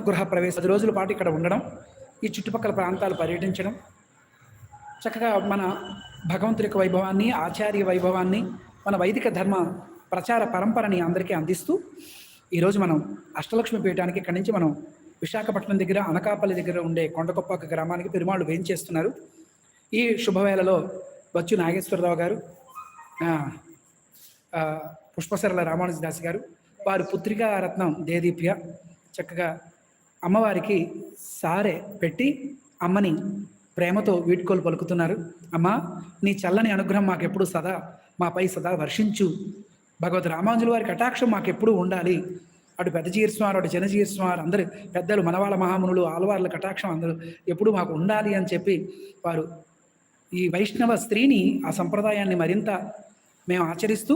గృహ ప్రవేశ పది రోజుల పాటు ఇక్కడ ఉండడం ఈ చుట్టుపక్కల ప్రాంతాలు పర్యటించడం చక్కగా మన భగవంతుడి యొక్క వైభవాన్ని ఆచార్య వైభవాన్ని మన వైదిక ధర్మ ప్రచార పరంపరని అందరికీ అందిస్తూ ఈరోజు మనం అష్టలక్ష్మి పీఠానికి ఇక్కడి నుంచి మనం విశాఖపట్నం దగ్గర అనకాపల్లి దగ్గర ఉండే కొండకొప్పాక గ్రామానికి పెరుమాళ్ళు వేయించేస్తున్నారు. ఈ శుభవేళలో బచ్చు నాగేశ్వరరావు గారు పుష్పసరళ రామానుజదాస్ గారు వారు పుత్రికా రత్నం దేదీప్య చక్కగా అమ్మవారికి సారే పెట్టి అమ్మని ప్రేమతో వీడ్కోలు పలుకుతున్నారు. అమ్మ నీ చల్లని అనుగ్రహం మాకెప్పుడు సదా మాపై సదా వర్షించు. భగవద్ రామాంజుల వారి కటాక్షం మాకెప్పుడు ఉండాలి. అటు పెద్ద జీర్స్వారు అటు చిన్న జీర్స్వారు అందరు పెద్దలు మనవాళ్ళ మహామునులు ఆలవార్ల కటాక్షం అందరూ ఎప్పుడు మాకు ఉండాలి అని చెప్పి వారు ఈ వైష్ణవ స్త్రీని ఆ సంప్రదాయాన్ని మరింత మేము ఆచరిస్తూ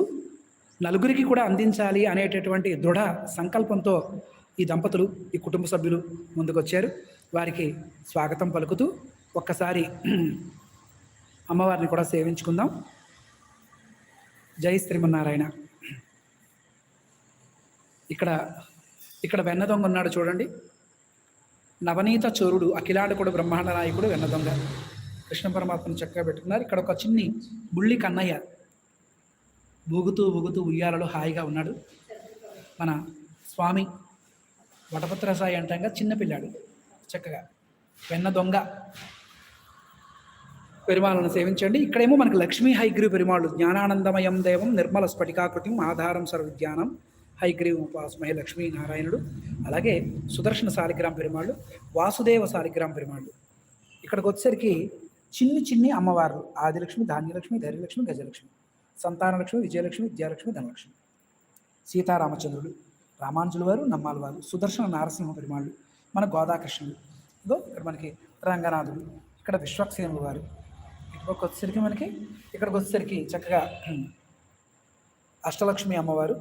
నలుగురికి కూడా అందించాలి అనేటటువంటి దృఢ సంకల్పంతో ఈ దంపతులు ఈ కుటుంబ సభ్యులు ముందుకొచ్చారు. వారికి స్వాగతం పలుకుతూ ఒక్కసారి అమ్మవారిని కూడా సేవించుకుందాం. జై శ్రీమన్నారాయణ. ఇక్కడ ఇక్కడ వెన్న దొంగ ఉన్నాడు చూడండి. నవనీత చోరుడు అఖిలాండకుడు బ్రహ్మాండ నాయకుడు వెన్న దొంగ. కృష్ణ పరమాత్మను చక్కగా పెట్టుకున్నారు. ఇక్కడ ఒక చిన్ని బుల్లి కన్నయ్య భూగుతూ ఊగుతూ ఉయ్యాలలో హాయిగా ఉన్నాడు. మన స్వామి వటపత్ర సాయి అంటాంగా చిన్నపిల్లాడు చక్కగా. వెన్న దొంగ. పెరుమాలను సేవించండి. ఇక్కడేమో మనకు లక్ష్మీ హైగ్రీవ్ పెరుమాళ్ళు జ్ఞానానందమయం దేవం నిర్మల స్ఫటికాకృతి ఆధారం సర్వజ్ఞానం హైగ్రీవ్ ఉపాసమయ లక్ష్మీ నారాయణుడు అలాగే సుదర్శన సాలిగ్రామ పెరుమాళ్ళు వాసుదేవ సాలిగ్రామ పెరుమాళ్ళు. ఇక్కడికి వచ్చేసరికి చిన్ని చిన్ని అమ్మవార్లు ఆదిలక్ష్మి ధాన్యలక్ష్మి ధైర్యలక్ష్మి గజలక్ష్మి సంతానలక్ష్మి విజయలక్ష్మి విద్యాలక్ష్మి ధనలక్ష్మి. సీతారామచంద్రుడు. రామానుజుల వారు నమ్మాల వారు సుదర్శన నారసింహ పెరుమాళ్ళు మన గోదాకృష్ణుడు ఇదో ఇక్కడ మనకి రంగనాథుడు ఇక్కడ విశ్వక్సేనుడు వారు. ఇక్కడికి వచ్చేసరికి మనకి ఇక్కడికి వచ్చేసరికి చక్కగా అష్టలక్ష్మి అమ్మవారు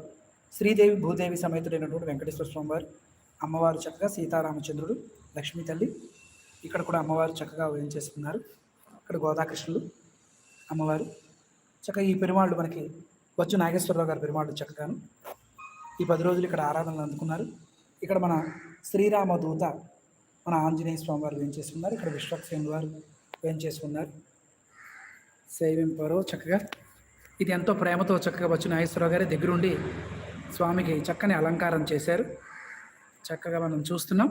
శ్రీదేవి భూదేవి సమేతుడైనటువంటి వెంకటేశ్వర స్వామి వారు అమ్మవారు చక్కగా సీతారామచంద్రుడు లక్ష్మీ తల్లి ఇక్కడ కూడా అమ్మవారు చక్కగా వేయించేస్తున్నారు ఇక్కడ గోదాకృష్ణులు అమ్మవారు. చక్కగా ఈ పెరుమాళ్ళు మనకి వచ్చు నాగేశ్వరరావు గారి పెరుమాళ్ళు చక్కగాను. ఈ పది రోజులు ఇక్కడ ఆరాధనలు అందుకున్నారు. ఇక్కడ మన శ్రీరామ దూత మన ఆంజనేయ స్వామి వారు వేయించేసుకున్నారు ఇక్కడ విశ్వక్సేన్ వారు వేయించేసుకున్నారు సేవింపరు చక్కగా. ఇది ఎంతో ప్రేమతో చక్కగా వచ్చిన నాగేశ్వరరావు గారి దగ్గరుండి స్వామికి చక్కని అలంకారం చేశారు. చక్కగా మనం చూస్తున్నాం.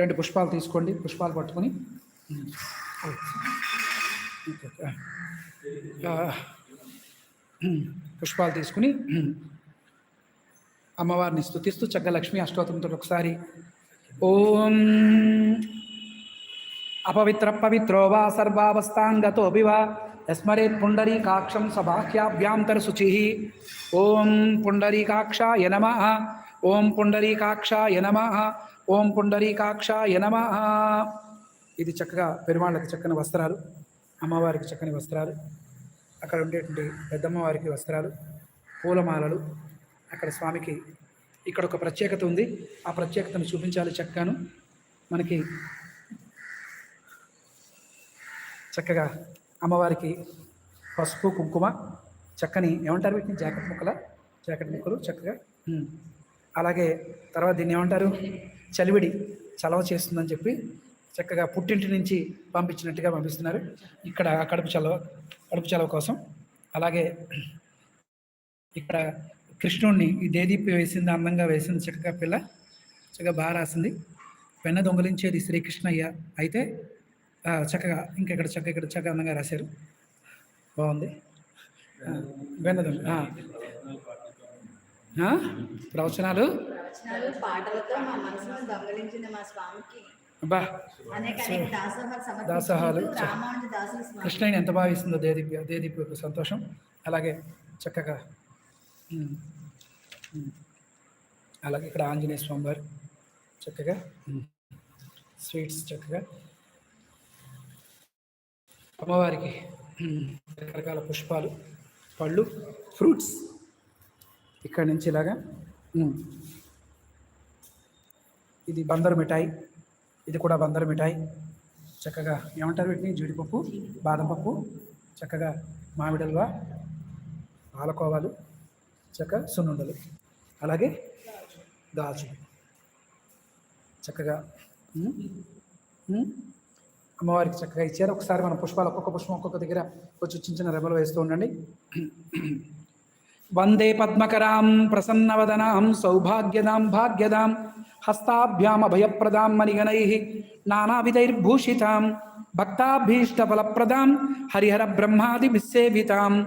రెండు పుష్పాలు తీసుకోండి. పుష్పాలు పట్టుకొని. ఓకే, పుష్పాలు తీసుకుని అమ్మవారిని స్థుతిస్తూ చక్కగా లక్ష్మీ అష్టోత్తరంతో ఒకసారి ఓం అపవిత్ర పవిత్రో వా సర్వావస్థాంగతోపి వా యస్మరేత్ పుండరీకాక్షం సబాహ్యాభ్యాంతర శుచి ఓం పుండరీకాక్షాయ నమ. ఓం పుండరీకాక్షాయ నమ. ఓం పుండరీకాక్షాయ నమ. ఇది చక్కగా పెరుమాళ్ళకి చక్కని వస్త్రాలు అమ్మవారికి చక్కని వస్త్రాలు. అక్కడ ఉండేటువంటి పెద్దమ్మవారికి వస్త్రాలు పూలమాలలు. అక్కడ స్వామికి ఇక్కడ ఒక ప్రత్యేకత ఉంది. ఆ ప్రత్యేకతను చూపించాలి చక్కాను మనకి చక్కగా అమ్మవారికి పసుపు కుంకుమ చక్కని ఏమంటారు వీటిని? జాకెట్ ముక్కల? జాకెట్ ముక్కలు చక్కగా. అలాగే తర్వాత దీన్ని ఏమంటారు? చలివిడి చలవ చేస్తుందని చెప్పి చక్కగా పుట్టింటి నుంచి పంపించినట్టుగా పంపిస్తున్నారు. ఇక్కడ కడుపు చలవ కడుపు చలవ కోసం. అలాగే ఇక్కడ కృష్ణుడిని ఈ దేదీపి వేసింది అందంగా వేసింది చక్కగా పిల్ల. చక్కగా బాగా రాసింది. వెన్న దొంగలించేది శ్రీకృష్ణయ్య అయితే చక్కగా ఇంకా ఇక్కడ చక్కగా ఇక్కడ చక్కగా అందంగా రాశారు. బాగుంది. వెన్న దొంగ ప్రవచనాలు? ప్రవచనాలు పాటలతో మా మనసును దొంగలించింది మా స్వామికి. బా అనేక అనేక దాసోహాలు కృష్ణయ్యని ఎంత బాగా ఇస్తుందో దేదీపి దేదీపి యొక్క సంతోషం. అలాగే చక్కగా. అలాగే ఇక్కడ ఆంజనేయ స్వామి వారు చక్కగా స్వీట్స్ చక్కగా. అమ్మవారికి రకరకాల పుష్పాలు పళ్ళు ఫ్రూట్స్. ఇక్కడ నుంచి ఇలాగా. ఇది బందరు మిఠాయి. ఇది కూడా బందరు మిఠాయి. చక్కగా ఏమంటారు వీటిని? జీడిపప్పు బాదం పప్పు చక్కగా మామిడి హల్వా పాలకోవాలు చక్కగా సున్నుండలు అలాగే గాజులు చక్కగా అమ్మవారికి చక్కగా ఇచ్చారు. ఒకసారి మన పుష్పాలు ఒక్కొక్క పుష్పం ఒక్కొక్క దగ్గర కొంచెం చిన్న చిన్న రెబ్బలు వేస్తూ ఉండండి. वंदे पद्मकरां प्रसन्नवदनां, सौभाग्यदां, भाग्यदां, हस्ताभ्यामभयप्रदां मणिगणैः, नानाविधैर्भूषितां, भक्ताभीष्टफलप्रदां, हरिहरब्रह्मादिभिस्सेवितां,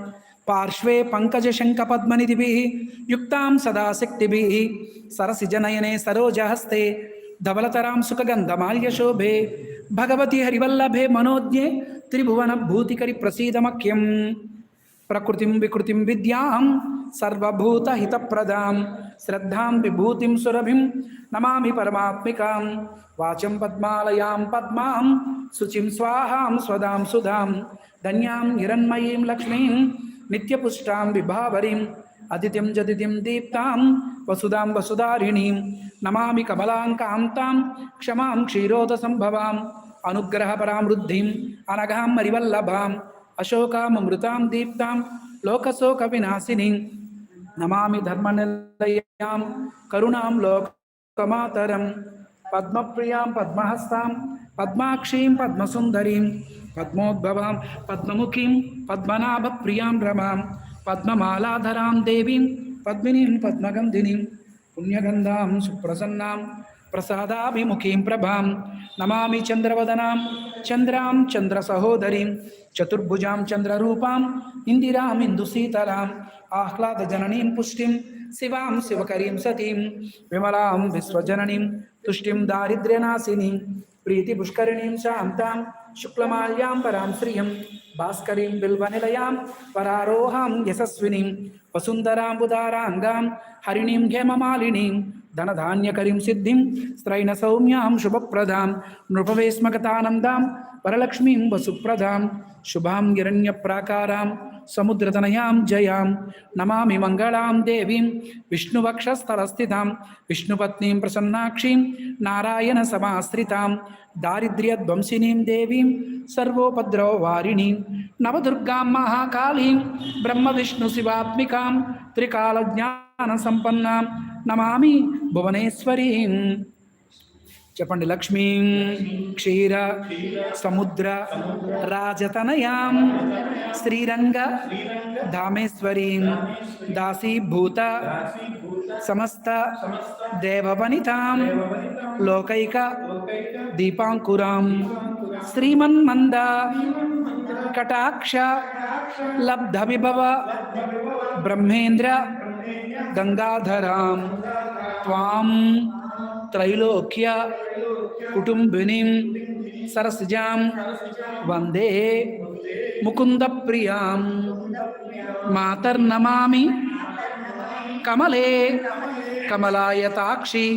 पार्श्वे पङ्कजशङ्खपद्मनिधिभिः, युक्तां सदाशक्तिभिः, सरसिजनयने सरोजहस्ते, धवलतरां सुखगन्धमाल्यशोभे, भगवती हरिवल्लभे मनोज्ञे त्रिभुवनभूतिकरि प्रसीदमख्यम् प्रकृतिं विकृतिं विद्यां सर्वभूत हित प्रदाम श्रद्धा विभूति सुरभि नमा परमात्मिका वाचं पद्मालयां पद्मा, शुचि स्वाहा स्वदा सुधा धनिया हिरण्मयी लक्ष्मी, नित्यपुष्टा विभावरी अतिथि जतिथि दीप्ता वसुधा वसुदारिणी नमा कमलांकांता क्षमा क्षीरोद संभवा अनुग्रह परामृद्धि अनघा मरिवल्लभा अशोकामृता दीप्ता लोकशोक विनाशिनी నమామి ధర్మనిలయాం కరుణాం లోకమాతరం. పద్మప్రియాం పద్మహస్తాం పద్మాక్షీం పద్మసుందరీం పద్మోద్భవాం పద్మముఖీం పద్మనాభ ప్రియాం రమాం పద్మమాలాధరాం దేవీం పద్మినీం పద్మగంధినీం పుణ్యగంధాం సుప్రసన్నాం ప్రసాదాభిముఖీం ప్రభాం నమామి చంద్రవదనాం చంద్రాం చంద్ర సహోదరీం చతుర్భుజాం చంద్రరూపాం ఇందిరాం ఇందుశీతలాం ఆహ్లాదజననీం పుష్టిం శివాం శివకరీం సతీం విమలాం విశ్వజననీం తుష్టిం దారిద్ర్యనాశినీం ప్రీతిపుష్కరిణీం శాంతాం శుక్లమాల్యాం పరాం శ్రియం భాస్కరీం బిల్వనిలయాం పరారోహాం యశస్వినీం వసుంధరాంబుదారాంగాం హరిణీం హేమమాలినీం धनधान्यकरीं सिद्धिं स्त्रैण सौम्यां शुभप्रदां नृपवेश्मकतानन्दां परलक्ष्मीं वसुप्रदां शुभां गिरण्यप्राकारां समुद्रतनयां जयां नमामि मङ्गलां देवीं विष्णुवक्षस्थलस्थितां विष्णुपत्नीं प्रसन्नाक्षीं नारायणसमाश्रितां दारिद्र्यध्वंसिनीं देवीं सर्वोपद्रववारिणीं नवदुर्गां महाकालीं ब्रह्मविष्णुशिवात्मिकां त्रिकालज्ञानसम्पन्नां నమామి భువనేశ్వరీం చెప్పండి లక్ష్మీం క్షీర సముద్ర రాజతనయాం శ్రీరంగ ధామేశ్వరీం దాసీభూత సమస్త దేవవనితాం లోకైక దీపాంకురాం శ్రీమన్మంద కటాక్ష లబ్ధ విభవ బ్రహ్మేంద్ర గంగాధరాం త్వాం త్రైలోక్య కుటుంబినీం సరసిజాం వందే ముకుంద ప్రియాం మాతర్నమామి కమలే కమలాయతాక్షి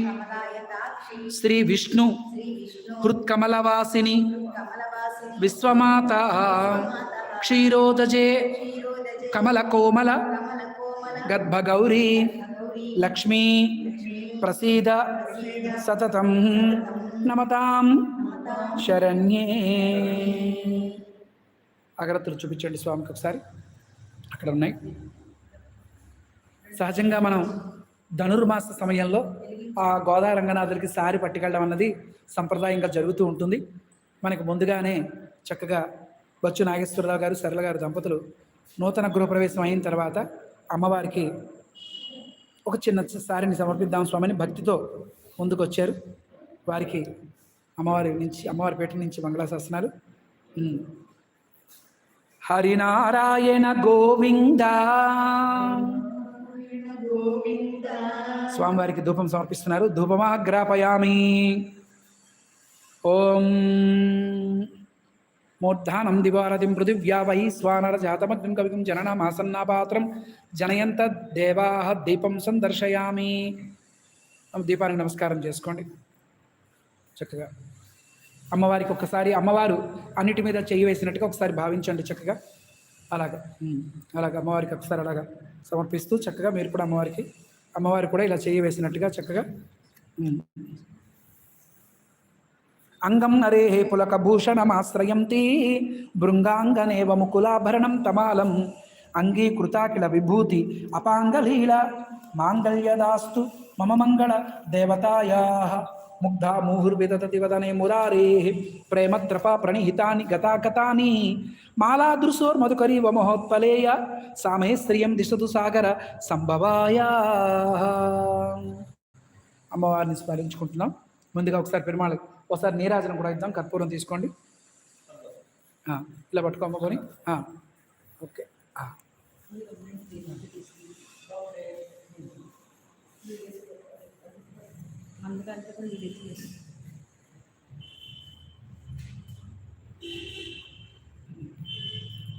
శ్రీ విష్ణు హృత్కమలవాసిని విశ్వమాత క్షీరోదజే కమలకోమల గర్భగౌరీ లక్ష్మీ ప్రసీద సతతం నమతాం శరణ్యే అగరత్తులు చూపించండి స్వామికి ఒకసారి అక్కడ ఉన్నాయి. సహజంగా మనం ధనుర్మాస సమయంలో ఆ గోదా రంగనాథుడికి సారి పట్టుకెళ్ళడం అన్నది సంప్రదాయంగా జరుగుతూ ఉంటుంది. మనకు ముందుగానే చక్కగా బొచ్చు నాగేశ్వరరావు గారు సరళ గారు దంపతులు నూతన గృహప్రవేశం అయిన తర్వాత అమ్మవారికి ఒక చిన్న సారిని సమర్పిద్దాం స్వామిని భక్తితో ముందుకొచ్చారు. వారికి అమ్మవారి నుంచి అమ్మవారి పేట నుంచి మంగళాశాసనాలు. హరినారాయణ గోవింద. స్వామివారికి ధూపం సమర్పిస్తున్నారు. ధూపమాగ్రాపయామి. ఓం. మూర్ధానం దివారతిం పృథివ్యా వై స్వానర జాతమగ్నం కవికం జననామాసన్నాపాత్రం జనయంత దేవాహ దీపం సందర్శయామి. దీపానికి నమస్కారం చేసుకోండి. చక్కగా. అమ్మవారికి ఒక్కసారి అమ్మవారు అన్నిటి మీద చెయ్యి వేసినట్టుగా ఒకసారి భావించండి చక్కగా. అలాగా. అలాగా అమ్మవారికి ఒకసారి అలాగా సమర్పిస్తూ చక్కగా మీరు కూడా అమ్మవారికి అమ్మవారు కూడా ఇలా చెయ్యి వేసినట్టుగా చక్కగా. అంగం నరే పులకభూషణమాశ్రయంతి భృంగాంగనేవ ముకులాభరణం తమాలం. అంగీకృతాకిల విభూతి అపాంగలీల. మాంగళ్యదాస్తు మమ మంగళ దేవతాయా. ముగ్ధా ముహుర్విదతతి వదనే మురారే. ప్రేమద్రప ప్రణిహితాని గతాగతాని. మాలాదృశోర్మధుకరీవ మహోత్పలేయ. సామే స్త్రియం దిశతు సాగర సంభవాయా. అమ్మవారిని స్మరించుకుంటున్నాం. ముందుగా ఒకసారి పెరుమాళ ఒకసారి నీరాజనం కూడా ఇద్దాం. కర్పూరం తీసుకోండి. ఇలా పట్టుకో ఓకే.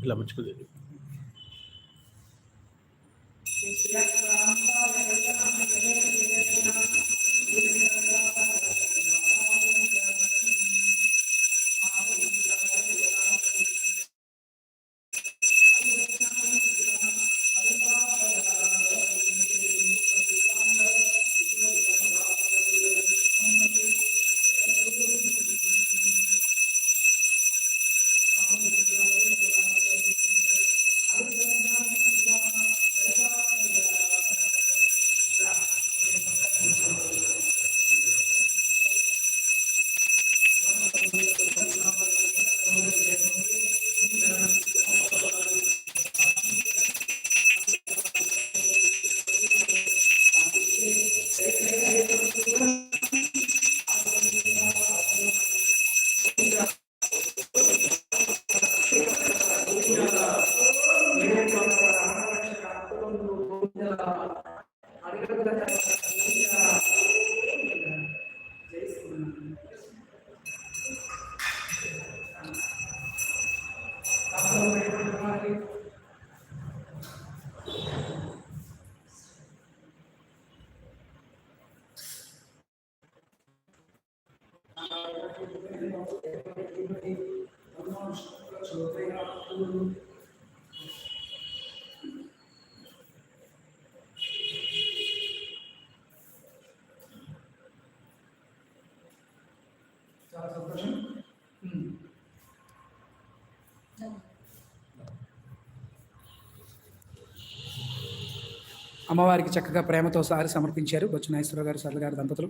ఇలా పుచ్చుకుంది Obrigada. చాలా సంతోషం. అమ్మవారికి చక్కగా ప్రేమతో సారి సమర్పించారు బొచ్చు నాగేశ్వరరావు గారు సరళ గారి దంపతులు.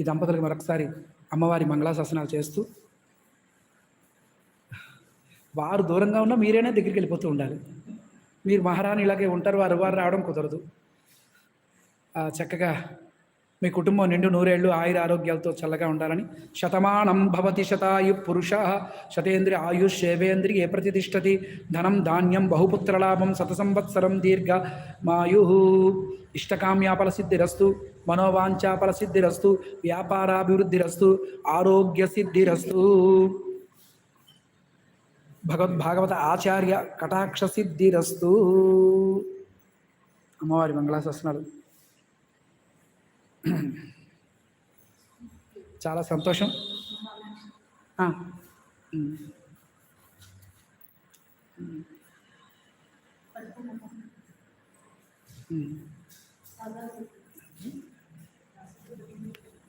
ఈ దంపతులకు మరొకసారి అమ్మవారి మంగళాశాసనాలు చేస్తూ వారు దూరంగా ఉన్నా మీరైనా దగ్గరికి వెళ్ళిపోతూ ఉండాలి. మీరు మహారాణి ఇలాగే ఉంటారు వారు వారు రావడం కుదరదు. చక్కగా మీ కుటుంబం నిండు నూరేళ్ళు ఆయుర ఆరోగ్యాలతో చల్లగా ఉండాలని శతమానం భవతి శతాయు పురుష శతేంద్రి ఆయుష్ శేవేంద్రి ఏ ప్రతిష్టతి? ధనం ధాన్యం బహుపుత్రలాభం శతసంవత్సరం దీర్ఘ మాయు ఇష్టకామ్యాపల సిద్ధిరస్తు మనోవాంఛాపల సిద్ధిరస్తు వ్యాపారాభివృద్ధిరస్తు ఆరోగ్య సిద్ధిరస్తు భగవద్భాగవత ఆచార్య కటాక్ష సిద్ధిరస్తు అమ్మవారి మంగళాశాసనాలు. చాలా సంతోషం ఆ, ఉమ్. ఉమ్.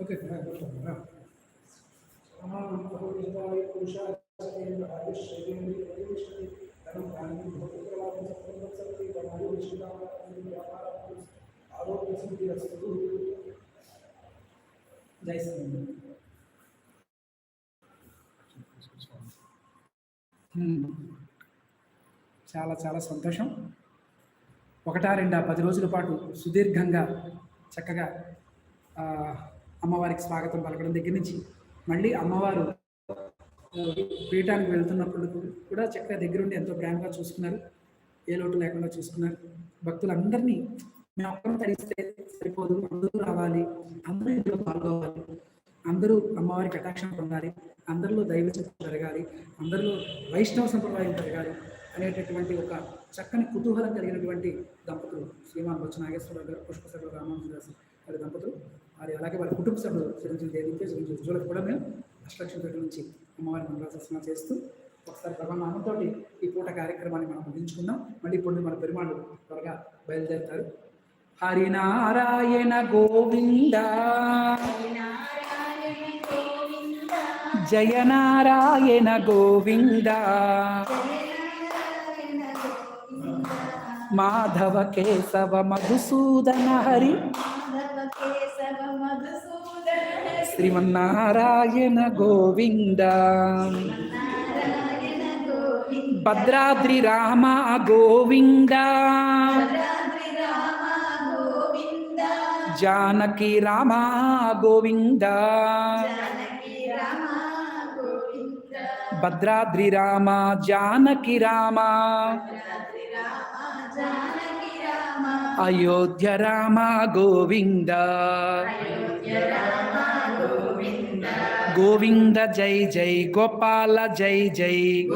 ఓకే రా. జై శ్రీరామ్. చాలా చాలా సంతోషం. ఒకటా రెండా పది రోజుల పాటు సుదీర్ఘంగా చక్కగా అమ్మవారికి స్వాగతం పలకడం దగ్గర నుంచి మళ్ళీ అమ్మవారు పీఠానికి వెళ్తున్నప్పుడు కూడా చక్కగా దగ్గరుండి ఎంతో ప్రేమగా చూసుకున్నారు. ఏ లోటు లేకుండా చూసుకున్నారు. భక్తులందరినీ మేము ఒక్కరం తరిస్తే సరిపోదు అందరూ రావాలి అందరూ ఇందులో పాల్గొవాలి. అందరూ అమ్మవారి కటాక్షం పొందాలి అందరిలో దైవ చిత్రం జరగాలి అందరిలో వైష్ణవ సంప్రదాయం జరగాలి అనేటటువంటి ఒక చక్కని కుతూహలం కలిగినటువంటి దంపతులు శ్రీమాన్ బొచ్చ నాగేశ్వరరావు గారు పుష్పసభ రామానుజదాస్ గారి దంపతులు మరి అలాగే వారి కుటుంబ సభ్యులు చిరంజీవి దేవికే చిరంజీవి ఉజ్వలకు కూడా మేము అష్టలక్ష్మి పేట నుంచి అమ్మవారి మంగళాశాసన చేస్తూ ఒకసారి భగవన్నామంతో ఈ పూట కార్యక్రమాన్ని మనం ముగించుకుందాం. మళ్ళీ ఇప్పుడు మన పెరుమాళ్ళు త్వరగా బయలుదేరుతారు. హరినారాయణ గోవింద. జయ నారాయణ గోవింద. మాధవ కేశవ మధుసూదన హరి. శ్రీమన్నారాయణ గోవింద. భద్రాద్రి రామ గోవిందా. జానకి రామ గోవింద. భద్రాద్రి రామ జానకి రామ. అయోధ్య రామ గోవింద. గోవింద. జై జై గోపాల జై జై.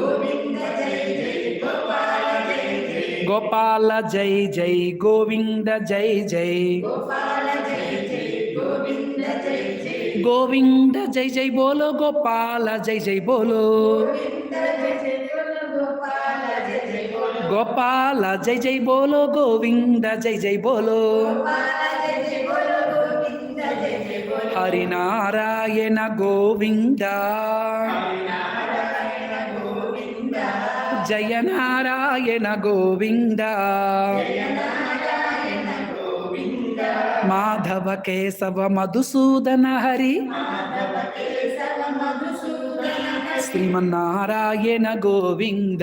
గోపాల జై జై. గోవింద జై జై. గోవింద జై జై బోలో గోపాల జై జై బోలో. గోపాల జై జై బోలో గోవింద జై జై బోలో. గోపాల జై జై బోలో గోవింద జై జై బోలో హరినారాయణ గోవింద. జయ నారాయణ గోవింద. మాధవ కేశవ మధుసూదన హరి. శ్రీమన్నారాయణ గోవింద.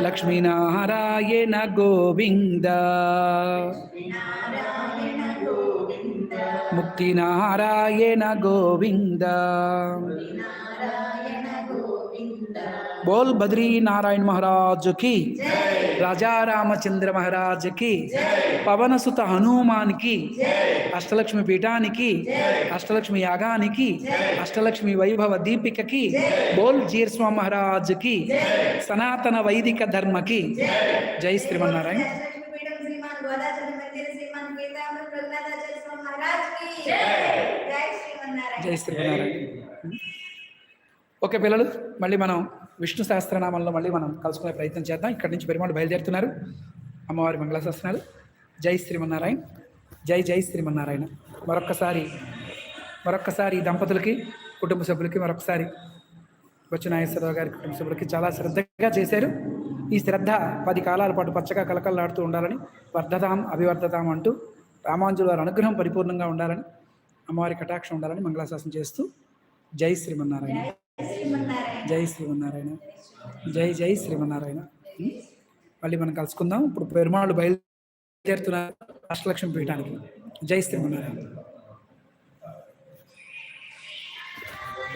లక్ష్మీనారాయణ గోవింద. ముక్తినారాయణ గోవింద. నారాయణ గోవింద బోల్ బద్రీ నారాయణ మహారాజు కి రాజా రామచంద్ర మహారాజ్కి పవనసుత హనుమాన్కి అష్టలక్ష్మి పీఠానికి అష్టలక్ష్మి యాగానికి అష్టలక్ష్మి వైభవ దీపికకి బోల్ జీర్స్వామి మహారాజ్కి సనాతన వైదిక ధర్మకి జై శ్రీమన్నారాయణ లక్ష్మీపీఠం శ్రీమాన్ గోదాచరి మందిర శ్రీమాన్ పీతాంబర రఘునాథాచార్య స్వామి మహారాజ్కి జై శ్రీమన్నారాయణ జై శ్రీమన్నారాయణ ఓకే పిల్లలు మళ్ళీ మనం విష్ణు సహస్రనామంలో మళ్ళీ మనం కలుసుకునే ప్రయత్నం చేద్దాం. ఇక్కడి నుంచి పెరుమాళ్ళు బయలుదేరుతున్నారు. అమ్మవారి మంగళశాసనాలు. జై శ్రీమన్నారాయణ. జై జై శ్రీమన్నారాయణ. మరొక్కసారి మరొక్కసారి దంపతులకి కుటుంబ సభ్యులకి మరొకసారి నాగేశ్వరరావు గారి కుటుంబ సభ్యులకి చాలా శ్రద్ధగా చేశారు. ఈ శ్రద్ధ పది కాలాల పాటు పచ్చగా కలకలలాడుతూ ఉండాలని వర్ధతాం అభివర్ధతాం అంటూ రామాంజుల వారి అనుగ్రహం పరిపూర్ణంగా ఉండాలని అమ్మవారి కటాక్షం ఉండాలని మంగళాశాసనం చేస్తూ జై శ్రీమన్నారాయణ. జై శ్రీమన్నారాయణ. జై జై శ్రీమన్నారాయణ. మళ్ళీ మనం కలుసుకుందాం. ఇప్పుడు పెరుమాళ్ళు బయలుదేరుతున్నారు. అష్టలక్ష్మి పీఠానికి. జై శ్రీమన్నారాయణ.